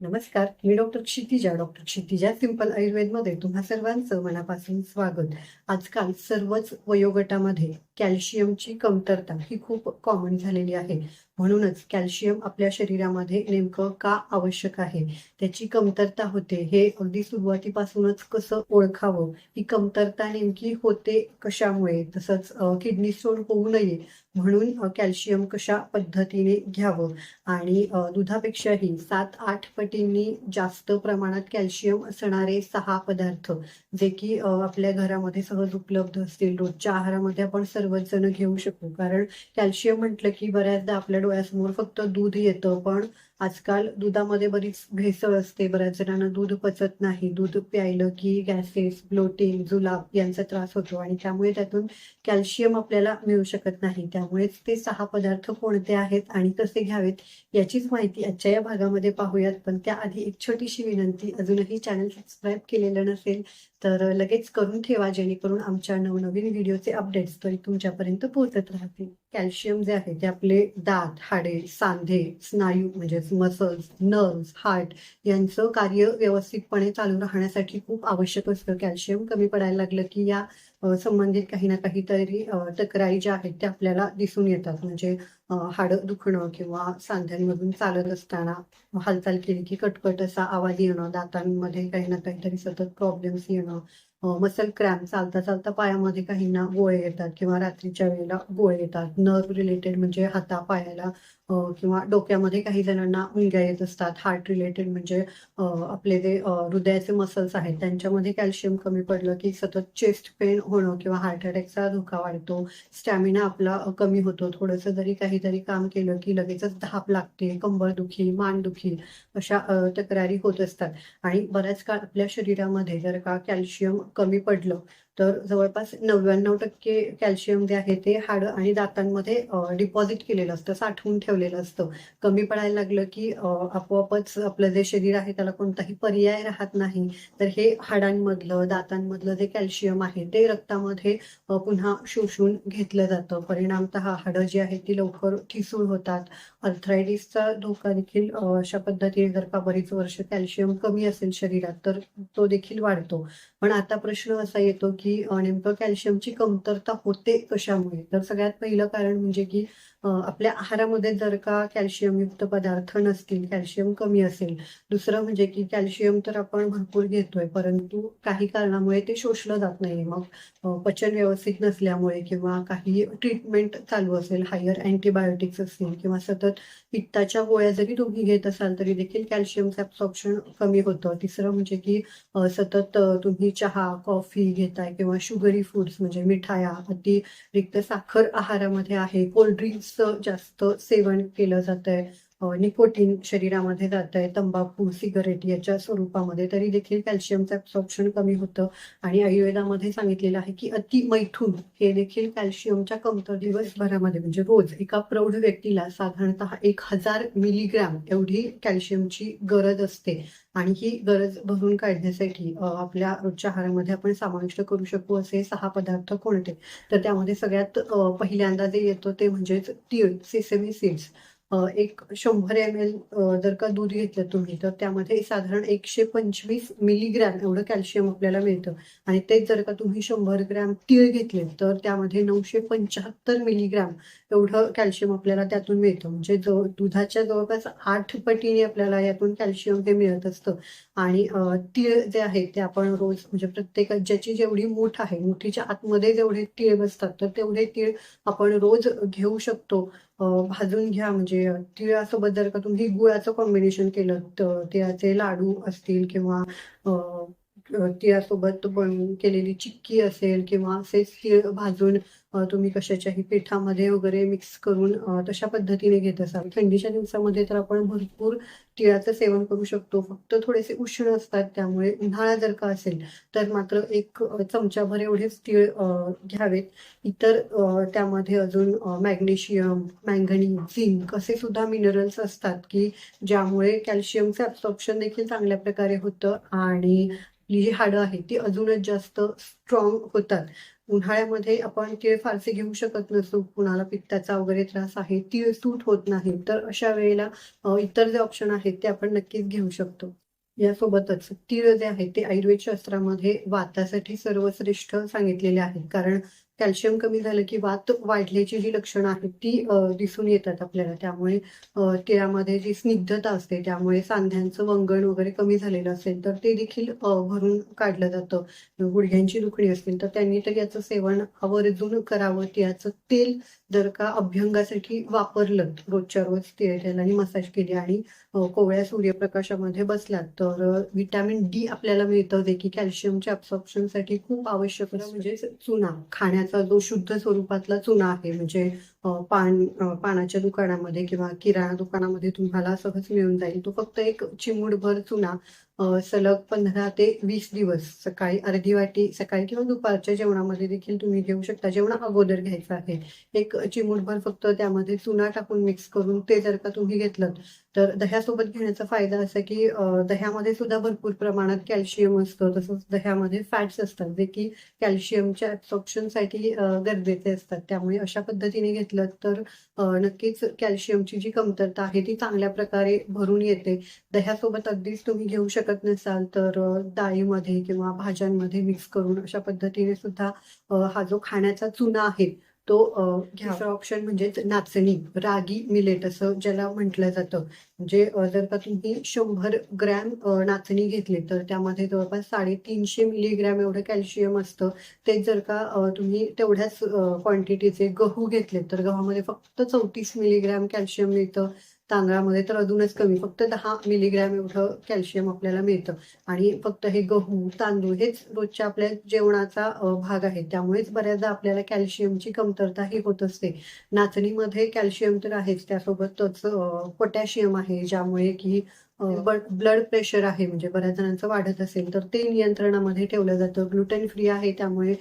नमस्कार मी doctor Kshitija doctor Kshitija simple आयुर्वेदमध्ये तुम्हा सर्वांचं मनापासून स्वागत. आजकाल सर्वच वयोगटामध्ये कॅल्शियमची कमतरता ही खूप कॉमन झालेली आहे. म्हणूनच कॅल्शियम आपल्या शरीरामध्ये नेमकं का आवश्यक आहे? त्याची कमतरता होते. हे अगदी सुरुवातीपासूनच कसं ओळखावं? ही कमतरता नेमकी होते कशामुळे? तसंच किडनी स्टोन होऊ नये म्हणून कॅल्शियम कशा पद्धतीने घ्यावं? आणि दुधापेक्षाही सात आठ पटींनी जास्त प्रमाणात कॅल्शियम असणारे सहा पदार्थ जे की आपल्या घरामध्ये सहज उपलब्ध असतील. रोजच्या आहारामध्ये आपण सर्वच जण घेऊ शकू. कारण कॅल्शियम म्हटलं की बऱ्याचदा आपल्या डोळ्यासमोर फक्त दूध येतं पण आजकाल दुधामध्ये बरीच भेसळ असते. बऱ्याच जणांना दूध पचत नाही. दूध प्यायलं की गॅसेस ब्लोटिंग जुलाब यांचा त्रास होतो आणि त्यामुळे त्यातून कॅल्शियम आपल्याला मिळू शकत नाही. त्यामुळेच ते सहा पदार्थ कोणते आहेत आणि कसे घ्यावेत याचीच माहिती आजच्या या भागामध्ये पाहूयात. पण त्याआधी एक छोटीशी विनंती. अजूनही चॅनल सबस्क्राईब केलेलं नसेल तर लगेच करून ठेवा जेणेकरून आमच्या नवनवीन व्हिडिओचे अपडेट्स तरी तुमच्यापर्यंत पोहोचत राहतील. कॅल्शियम जे आहे ते आपले दात हाडे सांधे स्नायू म्हणजेच मसल्स नर्व्स हार्ट यांचं कार्य व्यवस्थितपणे चालू राहण्यासाठी खूप आवश्यक असतं. कॅल्शियम कमी पडायला लागलं की या संबंधित काही ना काहीतरी तक्रारी ज्या आहेत त्या आपल्याला दिसून येतात. म्हणजे हाड हाडं दुखणं किंवा सांध्यांमधून चालत असताना हालचाल केली की कटकट असा आवाज येणं दातांमध्ये काही ना काहीतरी सतत प्रॉब्लेम्स येणं मसल क्रॅम्प चालता चालता पायामध्ये काहींना गोळे येतात किंवा रात्रीच्या वेळेला गोळे येतात. नर्व रिलेटेड म्हणजे हाता पायाला किंवा डोक्यामध्ये काही जणांना मुंग्या येत असतात. हार्ट रिलेटेड म्हणजे आपले जे हृदयाचे मसल्स आहेत त्यांच्यामध्ये कॅल्शियम कमी पडलं की सतत चेस्ट पेन होणं किंवा हार्ट अटॅकचा धोका वाढतो. स्टॅमिना आपला कमी होतो. थोडंसं जरी काहीतरी काम केलं की लगेचच धाप लागते कंबरदुखी मानदुखी अशा तक्रारी होत असतात. आणि बऱ्याच काळ आपल्या शरीरामध्ये जर का कॅल्शियम कमी पडलं तर जवळपास नव्याण्णव टक्के कॅल्शियम जे आहे ते हाडं आणि दातांमध्ये डिपॉझिट केलेलं असतं साठवून ठेवलेलं असतं. कमी पडायला लागलं की आपोआपच आपलं जे शरीर आहे त्याला कोणताही पर्याय राहत नाही. तर हे हाडांमधलं दातांमधलं जे कॅल्शियम आहे ते रक्तामध्ये पुन्हा शोषून घेतलं जातं. परिणामतः हाडं जी आहेत ती लवकर ठिसूळ होतात. अर्थरायटिसचा धोका देखील अशा पद्धतीने जर का बरीच वर्ष कॅल्शियम कमी असेल शरीरात तर तो देखील वाढतो. पण आता प्रश्न असा येतो की की नेमकं कॅल्शियमची कमतरता होते कशामुळे? तर सगळ्यात पहिलं कारण म्हणजे की आपल्या आहारामध्ये जर का कॅल्शियमयुक्त पदार्थ नसतील कॅल्शियम कमी असेल दुसरं म्हणजे की कॅल्शियम तर आपण भरपूर घेतोय परंतु काही कारणामुळे ते शोषलं जात नाही मग पचन व्यवस्थित नसल्यामुळे किंवा काही ट्रीटमेंट चालू असेल हायर अँटीबायोटिक्स असतील किंवा सतत पित्ताच्या गोळ्या जरी तुम्ही घेत असाल तरी देखील कॅल्शियमचं ॲब्सॉर्प्शन कमी होतं. तिसरं म्हणजे की सतत तुम्ही चहा कॉफी घेताय किंवा शुगरी फूड्स म्हणजे मिठाया अति रिक्त साखर आहारामध्ये आहे कोल्ड ड्रिंक्सचं जास्त सेवन केलं जात आहे निकोटीन शरीरामध्ये जात आहे तंबाखू सिगरेट याच्या स्वरूपामध्ये तरी देखील कॅल्शियमचं ऍब्सॉर्प्शन कमी होतं. आणि आयुर्वेदामध्ये सांगितलेलं आहे की अति मैथून हे देखील कॅल्शियमच्या कमतर दिवसभरामध्ये म्हणजे रोज एका प्रौढ व्यक्तीला साधारणतः एक हजार मिलीग्रॅम एवढी कॅल्शियमची गरज असते. आणि ही गरज भरून काढण्यासाठी आपल्या रोजच्या आहारामध्ये आपण समाविष्ट करू शकू असे सहा पदार्थ कोणते? तर त्यामध्ये सगळ्यात पहिल्यांदा जे येतो ते म्हणजेच तीळ सेसमी सीड्स. एक शंभर एम एल जर का दूध घेतलं तुम्ही तर त्यामध्ये साधारण एकशे पंचवीस मिलीग्रॅम एवढं कॅल्शियम आपल्याला मिळतं. आणि तेच जर का तुम्ही शंभर ग्रॅम तीळ घेतले तर त्यामध्ये नऊशे पंच्याहत्तर मिलीग्रॅम एवढं कॅल्शियम आपल्याला त्यातून मिळतं. म्हणजे जवळ दुधाच्या जवळपास आठ पटीने आपल्याला यातून कॅल्शियम हे मिळत असतं. आणि तीळ जे आहे ते आपण रोज म्हणजे प्रत्येक ज्याची जेवढी मूठ आहे मुठीच्या आतमध्ये जेवढे तीळ बसतात तर तेवढे तीळ आपण रोज घेऊ शकतो. भाजून घ्या. म्हणजे तिळासोबत जर का तुम्ही गुळाचं कॉम्बिनेशन केलं तर तिळाचे लाडू असतील किंवा तिळासोबत बनवून केलेली चिक्की असेल किंवा असेच तीळ भाजून तुम्ही कशाच्याही पिठामध्ये वगैरे मिक्स करून तशा पद्धतीने घेत असाल. थंडीच्या दिवसामध्ये तर आपण भरपूर तिळाचं सेवन करू शकतो. फक्त थोडेसे उष्ण असतात त्यामुळे उन्हाळा जर का असेल तर मात्र एक अ, चमचाभर एवढेच तीळ घ्यावेत. इतर त्यामध्ये अजून मॅग्नेशियम मॅंगनी झिंक असे सुद्धा मिनरल्स असतात की ज्यामुळे कॅल्शियमचं ॲब्सॉर्प्शन देखील चांगल्या प्रकारे होतं आणि आपली जी हाडं आहेत ती अजूनच जास्त स्ट्रॉंग होतात. उन्हाळ्यामध्ये आपण तीळ फारसे घेऊ शकत नसतो कुणाला पित्ताचा वगैरे त्रास आहे तीळ सूट होत नाही. तर अशा वेळेला इतर जे ऑप्शन आहेत ते आपण नक्कीच घेऊ शकतो. यासोबतच तीळ जे आहे ते आयुर्वेद शास्त्रामध्ये वातासाठी सर्वश्रेष्ठ सांगितलेले आहे. कारण कॅल्शियम कमी झालं की वात वाढल्याची जी लक्षणं आहेत ती दिसून येतात आपल्याला. त्यामुळे तिळामध्ये जी स्निग्धता असते त्यामुळे सांध्यांचं वंगण वगैरे कमी झालेलं असेल तर ते देखील भरून काढलं जातं. गुडघ्यांची दुखणी असतील तर त्यांनी तर याचं सेवन आवर्जून करावं तिळाचं तेल जर का अभ्यंगासाठी वापरलं रोजच्या रोज तिळ तेलाने मसाज केली आणि कोवळ्या सूर्यप्रकाशामध्ये बसलात तर विटॅमिन डी आपल्याला मिळतं जे की कॅल्शियमच्या साठी खूप आवश्यक म्हणजे चुना खाण्यात खाण्याचा जो शुद्ध स्वरूपातला चुना आहे म्हणजे पान पानाच्या दुकानामध्ये किंवा किराणा दुकानामध्ये तुम्हाला सहज मिळून जाईल. तो फक्त एक चिमूटभर चुना सलग पंधरा ते वीस दिवस सकाळी अर्धी वाटी सकाळी किंवा दुपारच्या जेवणामध्ये देखील तुम्ही घेऊ शकता. जेवणा अगोदर घ्यायचं आहे. एक चिमूटभर फक्त त्यामध्ये चुना टाकून मिक्स करून ते जर का तुम्ही घेतलं तर दह्यासोबत घेण्याचा फायदा असा की दह्यामध्ये सुद्धा भरपूर प्रमाणात कॅल्शियम असतं. तसंच दह्यामध्ये फॅट्स असतात जे की कॅल्शियमच्या ॲब्सॉर्प्शनसाठी गरजेचे असतात. त्यामुळे अशा पद्धतीने घेतलं तर नक्कीच कॅल्शियमची जी कमतरता आहे ती चांगल्या प्रकारे भरून येते. दह्यासोबत अगदीच तुम्ही घेऊ शकत नसाल तर डाळीमध्ये किंवा भाज्यांमध्ये मिक्स करून अशा पद्धतीने सुद्धा हा जो खाण्याचा चुना आहे तो दुसरा ऑप्शन म्हणजेच नाचणी रागी मिलेट असं ज्याला म्हटलं जातं. म्हणजे जर का तुम्ही शंभर ग्रॅम नाचणी घेतली तर त्यामध्ये जवळपास साडेतीनशे मिलीग्रॅम एवढं कॅल्शियम असतं. ते जर का तुम्ही तेवढ्याच क्वांटिटीचे गहू घेतले तर गव्हामध्ये फक्त चौतीस मिलीग्रॅम कॅल्शियम मिळतं. तांदळामध्ये तर अजूनच कमी फक्त दहा मिलीग्रॅम एवढं कॅल्शियम आपल्याला मिळतं. आणि फक्त हे गहू तांदूळ हेच रोजच्या आपल्या जेवणाचा भाग आहे. त्यामुळेच बऱ्याचदा आपल्याला कॅल्शियमची कमतरता ही होत असते. नाचणीमध्ये कॅल्शियम तर आहेच. त्यासोबतच पोटॅशियम आहे. ज्यामुळे की ब्लड प्रेशर आहे म्हणजे बऱ्याच जणांचं वाढत असेल तर ते नियंत्रणामध्ये ठेवलं जातं. ग्लुटेन फ्री आहे त्यामुळे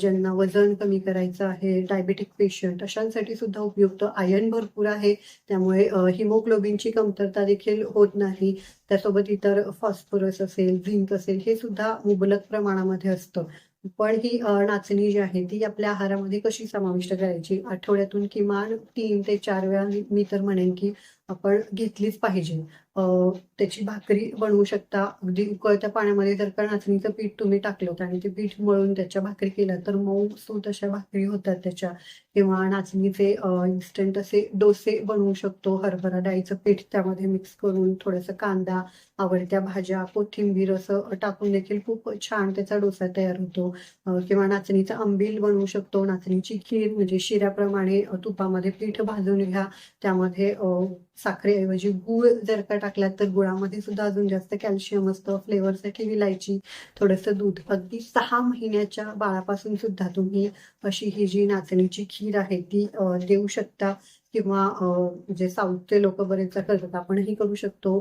ज्यांना वजन कमी करायचं आहे डायबेटिक पेशंट अशांसाठी सुद्धा उपयुक्त. आयर्न भरपूर आहे त्यामुळे हिमोग्लोबिनची कमतरता देखील होत नाही. त्यासोबत इतर फॉस्फरस असेल झिंक असेल हे सुद्धा मुबलक प्रमाणामध्ये असतं. पण ही नाचणी जी आहे ती आपल्या आहारामध्ये कशी समाविष्ट करायची? आठवड्यातून किमान तीन ते चार वेळा मी तर म्हणेन की आपण घेतलीच पाहिजे. त्याची भाकरी बनवू शकता. अगदी उकळत्या पाण्यामध्ये जर का नाचणीचं पीठ तुम्ही टाकलं आणि ते पीठ मळून त्याच्या भाकरी केल्या तर मऊ सूत अशा भाकरी होतात त्याच्या. किंवा नाचणीचे इन्स्टंट असे डोसे बनवू शकतो. हरभरा डाळीचं पीठ त्यामध्ये मिक्स करून थोडंसं कांदा आवडत्या भाज्या कोथिंबीर असं टाकून देखील खूप छान त्याचा डोसा तयार होतो. किंवा नाचणीचा आंबील बनवू शकतो. नाचणीची खीर म्हणजे शिऱ्याप्रमाणे तुपामध्ये पीठ भाजून घ्या. त्यामध्ये साखरेऐवजी गूळ जर का टाकलात तर गुळामध्ये सुद्धा अजून जास्त कॅल्शियम असतं फ्लेवरसाठी विलायची. थोडंसं दूध. अगदी सहा महिन्याच्या बाळापासून सुद्धा तुम्ही अशी ही जी नाचणीची खीर आहे ती देऊ शकता किंवा जे साऊथचे लोक बरेचदा करतात आपणही करू शकतो.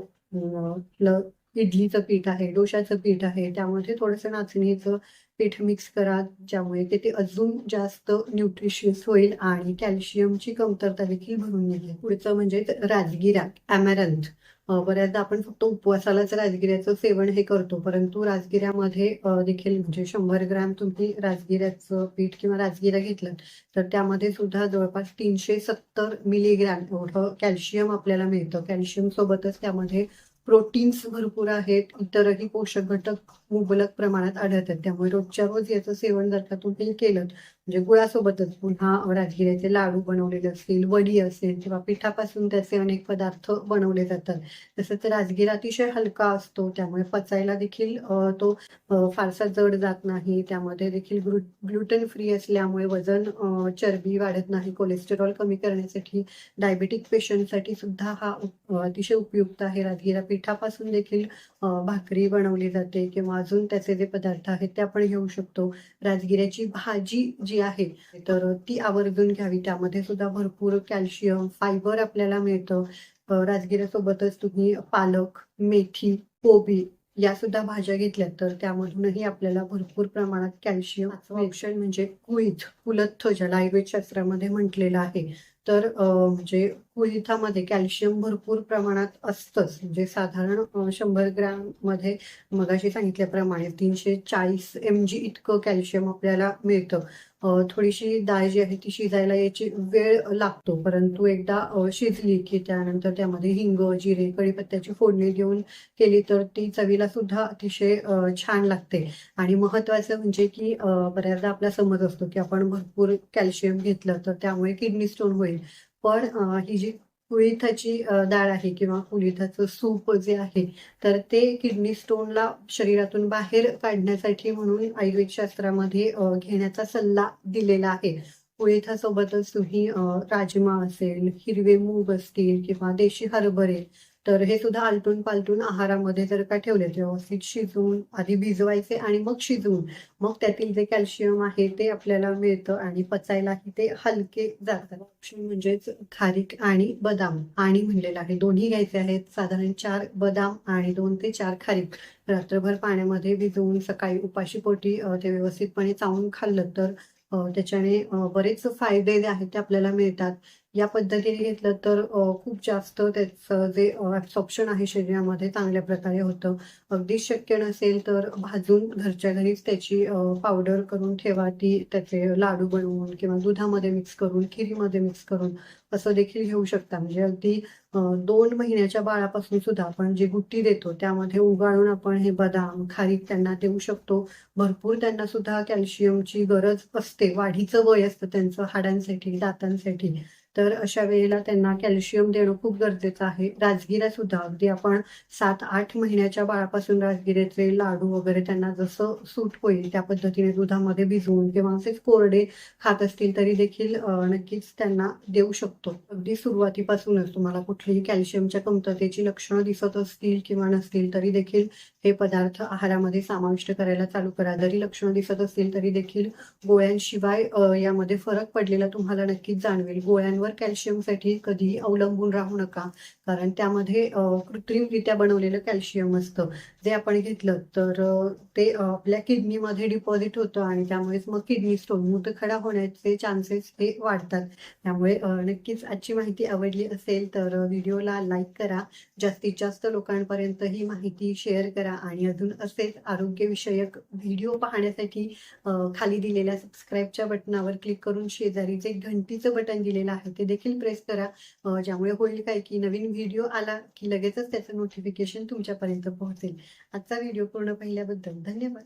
इडलीचं पीठ आहे डोशाचं पीठ आहे त्यामध्ये थोडंसं नाचणीचं पीठ मिक्स करा ज्यामुळे ते ते अजून जास्त न्यूट्रिशियस होईल आणि कॅल्शियमची कमतरता देखील भरून निघेल. पुढचं म्हणजे राजगिरा अमॅरंथ बऱ्याचदा आपण फक्त उपवासालाच राजगिऱ्याचं सेवन हे करतो परंतु राजगिऱ्यामध्ये देखील म्हणजे शंभर ग्रॅम तुम्ही राजगिऱ्याचं पीठ किंवा राजगिरा घेतलं तर त्यामध्ये सुद्धा जवळपास तीनशे सत्तर मिलीग्रॅम एवढं कॅल्शियम आपल्याला मिळतं. कॅल्शियम सोबतच त्यामध्ये प्रोटीन्स भरपूर आहेत इतरही पोषक घटक मुबलक प्रमाणात आढळतात. त्यामुळे रोजच्या रोज याचं सेवन जर का तुम्ही केलं म्हणजे गुळासोबतच पुन्हा राजगिऱ्याचे लाडू बनवलेले असतील वडी असेल किंवा पिठापासून त्याचे अनेक पदार्थ बनवले जातात. तसंच राजगिरा अतिशय हलका असतो त्यामुळे पचायला देखील तो फारसा जड जात नाही. त्यामध्ये देखील ग्लु ग्लुटेन फ्री असल्यामुळे वजन चरबी वाढत नाही. कोलेस्टेरॉल कमी करण्यासाठी डायबेटिक पेशंटसाठी सुद्धा हा अतिशय उपयुक्त आहे. राजगिरा पिठापासून देखील भाकरी बनवली जाते किंवा भाजून त्याचे जे पदार्थ आहेत ते आपण घेऊ शकतो. राजगिऱ्याची भाजी जी आहे तर ती आवर्जून घ्यावी. त्यामध्ये सुद्धा भरपूर कॅल्शियम फायबर आपल्याला मिळतं. राजगिऱ्यासोबतच तुम्ही पालक मेथी कोबी या सुद्धा भाज्या घेतल्या तर त्यामधूनही आपल्याला भरपूर प्रमाणात कॅल्शियम ऑप्शन म्हणजे कुईथ कुलथ्थ ज्याला आयुर्वेद शास्त्रामध्ये म्हटलेलं आहे. तर म्हणजे कुळिथामध्ये कॅल्शियम भरपूर प्रमाणात असतंच. म्हणजे साधारण शंभर ग्रॅममध्ये मगाशी सांगितल्याप्रमाणे तीनशे चाळीस एम जी इतकं कॅल्शियम आपल्याला मिळतं. थोडीशी डाळ जी आहे ती शिजायला याची वेळ लागतो. परंतु एकदा शिजली की त्यानंतर त्यामध्ये हिंग जिरे कढीपत्त्याची फोडणी देऊन केली तर ती चवीला सुद्धा अतिशय छान लागते. आणि महत्वाचं म्हणजे की बऱ्याचदा आपला समज असतो की आपण भरपूर कॅल्शियम घेतलं तर त्यामुळे किडनी स्टोन होईल. पण ही जी कुळिथाची डाळ आहे किंवा कुळिथाचं सूप जे आहे तर ते किडनी स्टोनला शरीरातून बाहेर काढण्यासाठी म्हणून आयुर्वेद शास्त्रामध्ये घेण्याचा सल्ला दिलेला आहे. कुळिथासोबतच तुम्ही राजमा असेल हिरवे मूग असतील किंवा देशी हरभरे तर हे सुद्धा आलटून पालटून आहारामध्ये जर का ठेवले व्यवस्थित शिजवून आधी भिजवायचे आणि मग शिजवून मग त्यातील जे कॅल्शियम आहे ते आपल्याला मिळतं आणि पचायलाही ते हलके जातात. ऑप्शन म्हणजेच खारीक आणि बदाम आणि म्हणलेलं आहे. दोन्ही घ्यायचे आहेत. साधारण चार बदाम आणि दोन ते चार खारीक रात्रभर पाण्यामध्ये भिजवून सकाळी उपाशीपोटी ते व्यवस्थितपणे चावून खाल्लं तर त्याच्याने बरेच फायदे जे आहेत ते आपल्याला मिळतात. या पद्धतीने घेतलं तर खूप जास्त त्याचं जे ऍब्सॉप्शन आहे शरीरामध्ये चांगल्या प्रकारे होतं. अगदी शक्य नसेल तर भाजून घरच्या घरीच त्याची पावडर करून ठेवा. ती त्याचे लाडू बनवून किंवा दुधामध्ये मिक्स करून खिरीमध्ये मिक्स करून असं देखील घेऊ शकता. म्हणजे अगदी दोन महिन्याच्या बाळापासून सुद्धा आपण जे गुट्टी देतो त्यामध्ये उगाळून आपण हे बदाम खारीक त्यांना देऊ शकतो. भरपूर त्यांना सुद्धा कॅल्शियमची गरज असते. वाढीचं वय असतं त्यांचं हाडांसाठी दातांसाठी. तर अशा वेळेला त्यांना कॅल्शियम देणं खूप गरजेचं आहे. राजगिरा सुद्धा अगदी आपण सात आठ महिन्याच्या बाळापासून राजगिऱ्याचे लाडू वगैरे त्यांना जसं सूट होईल त्या पद्धतीने दुधामध्ये भिजवून किंवा असेच कोरडे खात असतील तरी देखील नक्कीच त्यांना देऊ शकतो. अगदी सुरुवातीपासूनच तुम्हाला कुठलीही कॅल्शियमच्या कमतरतेची लक्षणं दिसत असतील किंवा नसतील तरी देखील हे पदार्थ आहारामध्ये समाविष्ट करायला चालू करा. जरी लक्षणं दिसत असतील तरी देखील गोळ्यांशिवाय यामध्ये फरक पडलेला तुम्हाला नक्कीच जाणवेल. गोळ्यांवर कॅल्शियमसाठी कधीही अवलंबून राहू नका कारण त्यामध्ये कृत्रिमरित्या बनवलेलं कॅल्शियम असतं. जे आपण घेतलं तर ते आपल्या किडनीमध्ये डिपॉझिट होतं आणि त्यामुळेच मग किडनी स्टोन मूतखडा होण्याचे चान्सेस हे वाढतात. त्यामुळे नक्की नक्कीच आजची माहिती आवडली असेल तर व्हिडिओला लाईक करा. जास्तीत जास्त लोकांपर्यंत ही माहिती शेअर करा आणि अजून असेच आरोग्यविषयक व्हिडिओ पाहण्यासाठी खाली दिलेल्या सबस्क्राईबच्या बटनावर क्लिक करून शेजारी जे घंटीचं बटन दिलेलं आहे ते देखील प्रेस करा. ज्यामुळे होईल काय की नवीन व्हिडिओ आला की लगेचच त्याचं नोटिफिकेशन तुमच्यापर्यंत पोहोचेल. आजचा व्हिडिओ पूर्ण पाहिल्याबद्दल धन्यवाद.